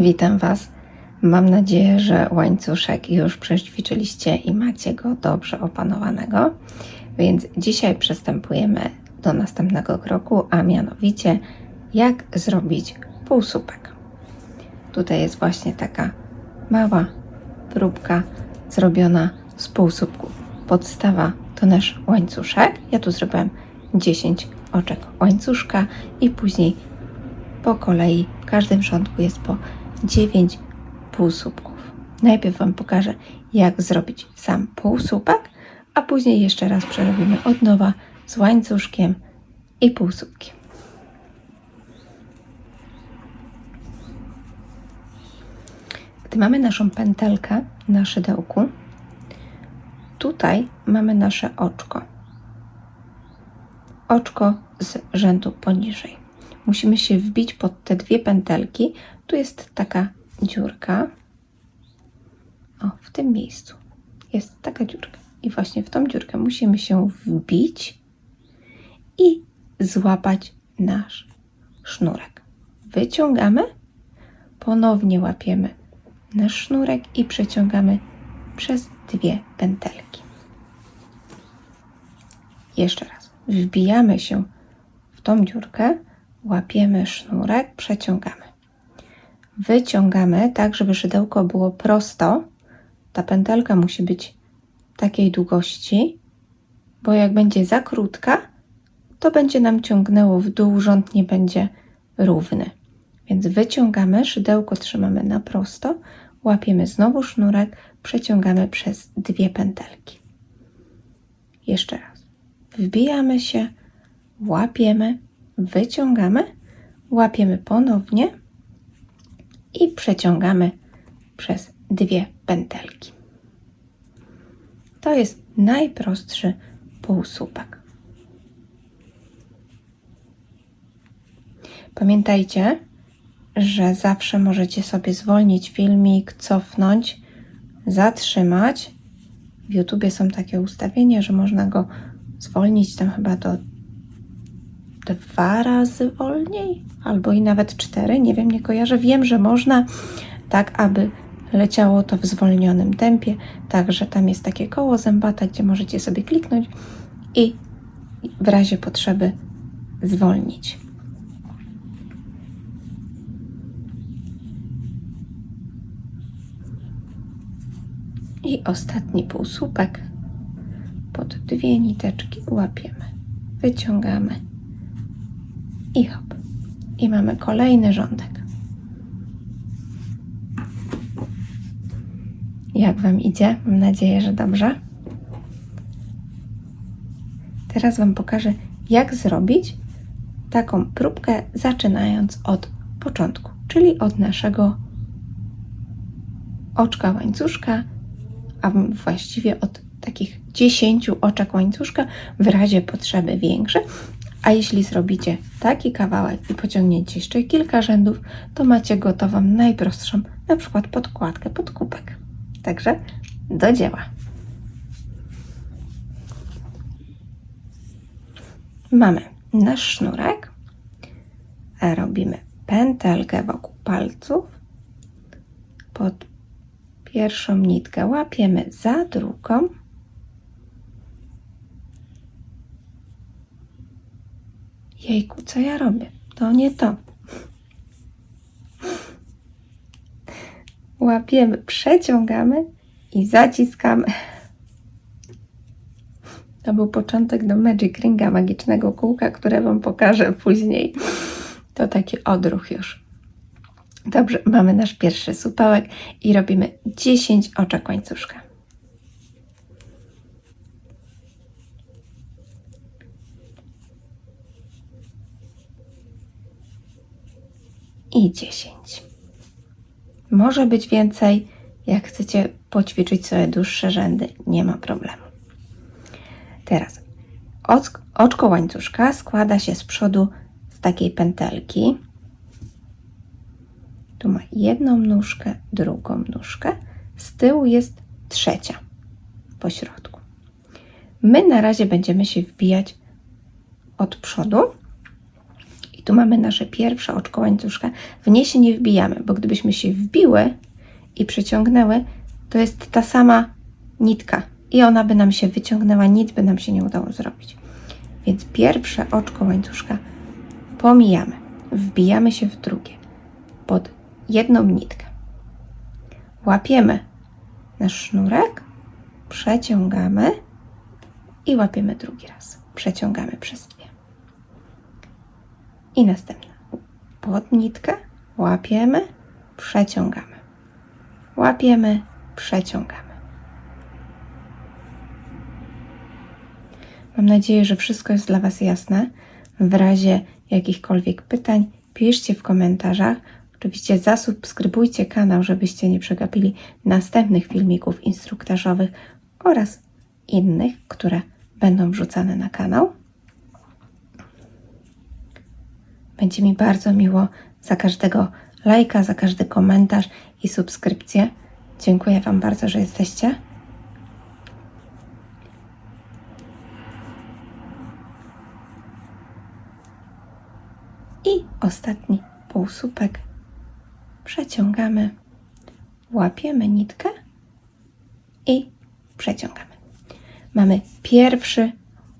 Witam Was. Mam nadzieję, że łańcuszek już przećwiczyliście i macie go dobrze opanowanego. Więc dzisiaj przystępujemy do następnego kroku, a mianowicie jak zrobić półsupek. Tutaj jest właśnie taka mała próbka zrobiona z półsupków. Podstawa to nasz łańcuszek. Ja tu zrobiłem 10 oczek łańcuszka i później po kolei w każdym rządku jest po 9 półsłupków. Najpierw Wam pokażę, jak zrobić sam półsłupek, a później jeszcze raz przerobimy od nowa z łańcuszkiem i półsłupkiem. Gdy mamy naszą pętelkę na szydełku, tutaj mamy nasze oczko. Oczko z rzędu poniżej musimy się wbić pod te dwie pętelki. Tu jest taka dziurka. O, w tym miejscu jest taka dziurka. I właśnie w tą dziurkę musimy się wbić i złapać nasz sznurek. Wyciągamy, ponownie łapiemy nasz sznurek i przeciągamy przez dwie pętelki. Jeszcze raz. Wbijamy się w tą dziurkę, łapiemy sznurek, przeciągamy. Wyciągamy tak, żeby szydełko było prosto. Ta pętelka musi być takiej długości, bo jak będzie za krótka, to będzie nam ciągnęło w dół, rząd nie będzie równy. Więc wyciągamy, szydełko trzymamy na prosto, łapiemy znowu sznurek, przeciągamy przez dwie pętelki. Jeszcze raz. Wbijamy się, łapiemy, wyciągamy, łapiemy ponownie i przeciągamy przez dwie pętelki. To jest najprostszy półsłupek. Pamiętajcie, że zawsze możecie sobie zwolnić filmik, cofnąć, zatrzymać. W YouTubie są takie ustawienia, że można go zwolnić tam chyba do dwa razy wolniej, albo i nawet cztery, nie wiem, nie kojarzę. Wiem, że można tak, aby leciało to w zwolnionym tempie, także tam jest takie koło zębate, gdzie możecie sobie kliknąć i w razie potrzeby zwolnić. I ostatni półsłupek. Pod dwie niteczki łapiemy, wyciągamy i hop. I mamy kolejny rządek. Jak Wam idzie? Mam nadzieję, że dobrze. Teraz Wam pokażę, jak zrobić taką próbkę, zaczynając od początku, czyli od naszego oczka łańcuszka, a właściwie od takich 10 oczek łańcuszka w razie potrzeby większe, a jeśli zrobicie taki kawałek i pociągniecie jeszcze kilka rzędów, to macie gotową najprostszą, na przykład podkładkę pod kubek. Także do dzieła. Mamy nasz sznurek, robimy pętelkę wokół palców, pod pierwszą nitkę łapiemy za drugą, Jejku, co ja robię? To nie to. Łapiemy, przeciągamy i zaciskamy. To był początek do Magic Ringa, magicznego kółka, które Wam pokażę później. To taki odruch już. Dobrze, mamy nasz pierwszy supełek i robimy 10 oczek łańcuszka. I 10. Może być więcej, jak chcecie poćwiczyć sobie dłuższe rzędy, nie ma problemu. Teraz oczko łańcuszka składa się z przodu z takiej pętelki. Tu ma jedną nóżkę, drugą nóżkę. Z tyłu jest trzecia po środku. My na razie będziemy się wbijać od przodu tu mamy nasze pierwsze oczko łańcuszka. W nie się nie wbijamy, bo gdybyśmy się wbiły i przeciągnęły, to jest ta sama nitka i ona by nam się wyciągnęła, nic by nam się nie udało zrobić. Więc pierwsze oczko łańcuszka pomijamy, wbijamy się w drugie pod jedną nitkę. Łapiemy nasz sznurek, przeciągamy i łapiemy drugi raz. Przeciągamy przez dwie. I następna. Pod nitkę łapiemy, przeciągamy. Łapiemy, przeciągamy. Mam nadzieję, że wszystko jest dla Was jasne. W razie jakichkolwiek pytań, piszcie w komentarzach. Oczywiście zasubskrybujcie kanał, żebyście nie przegapili następnych filmików instruktażowych oraz innych, które będą wrzucane na kanał. Będzie mi bardzo miło za każdego lajka, za każdy komentarz i subskrypcję. Dziękuję Wam bardzo, że jesteście. I ostatni półsłupek przeciągamy, łapiemy nitkę i przeciągamy. Mamy pierwszy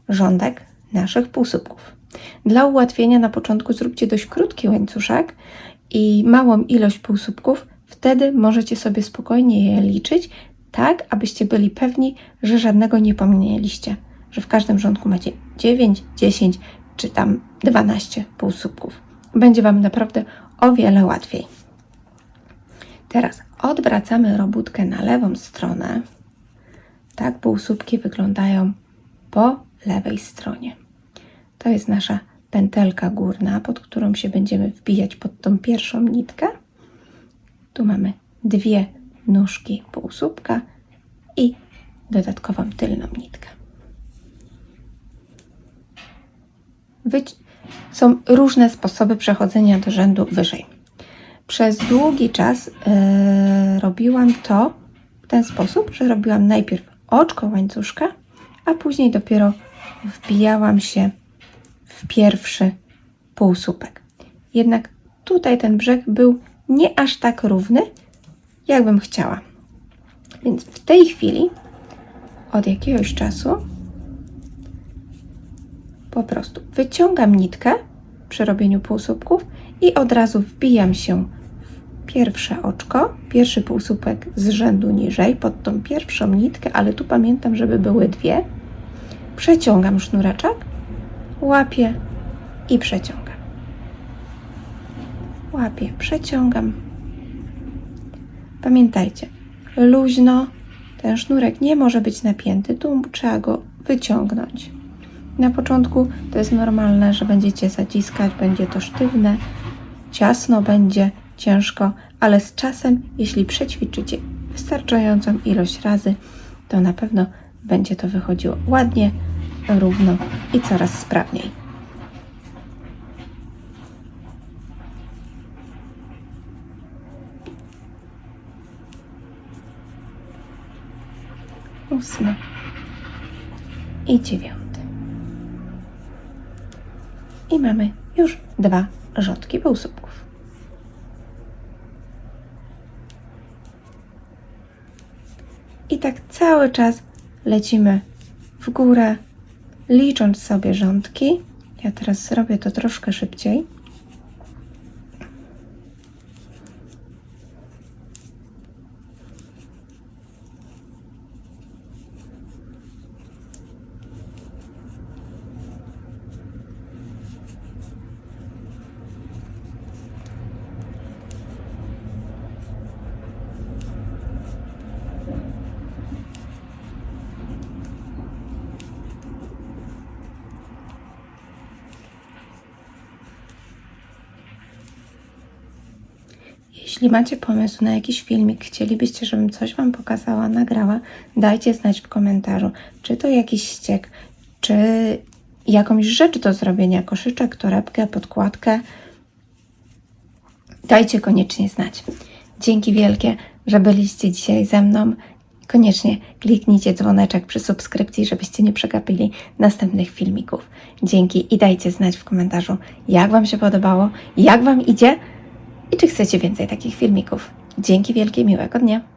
rządek naszych półsłupków. Dla ułatwienia na początku zróbcie dość krótki łańcuszek i małą ilość półsłupków. Wtedy możecie sobie spokojnie je liczyć, tak abyście byli pewni, że żadnego nie pominęliście. Że w każdym rządku macie 9, 10 czy tam 12 półsłupków. Będzie Wam naprawdę o wiele łatwiej. Teraz odwracamy robótkę na lewą stronę. Tak półsłupki wyglądają po lewej stronie. To jest nasza pętelka górna, pod którą się będziemy wbijać pod tą pierwszą nitkę. Tu mamy dwie nóżki półsłupka i dodatkową tylną nitkę. Wyć- są różne sposoby przechodzenia do rzędu wyżej. Przez długi czas yy, robiłam to w ten sposób, że robiłam najpierw oczko łańcuszka, a później dopiero wbijałam się pierwszy półsłupek. Jednak tutaj ten brzeg był nie aż tak równy, jakbym chciała. Więc w tej chwili od jakiegoś czasu po prostu wyciągam nitkę przy robieniu półsłupków i od razu wbijam się w pierwsze oczko, pierwszy półsłupek z rzędu niżej, pod tą pierwszą nitkę, ale tu pamiętam, żeby były dwie. Przeciągam sznureczek, łapię i przeciągam. Łapię, przeciągam. Pamiętajcie, luźno, ten sznurek nie może być napięty, tu trzeba go wyciągnąć. Na początku to jest normalne, że będziecie zaciskać, będzie to sztywne, ciasno będzie, ciężko, ale z czasem, jeśli przećwiczycie wystarczającą ilość razy, to na pewno będzie to wychodziło ładnie, równo i coraz sprawniej. Ósmy i dziewiąty. I mamy już dwa rządki półsłupków. I tak cały czas lecimy w górę, licząc sobie rządki. Ja teraz zrobię to troszkę szybciej. Jeśli macie pomysł na jakiś filmik, chcielibyście, żebym coś Wam pokazała, nagrała, dajcie znać w komentarzu, czy to jakiś ściek, czy jakąś rzecz do zrobienia, koszyczek, torebkę, podkładkę. Dajcie koniecznie znać. Dzięki wielkie, że byliście dzisiaj ze mną. Koniecznie kliknijcie dzwoneczek przy subskrypcji, żebyście nie przegapili następnych filmików. Dzięki i dajcie znać w komentarzu, jak Wam się podobało, jak Wam idzie i czy chcecie więcej takich filmików. Dzięki wielkie, miłego dnia!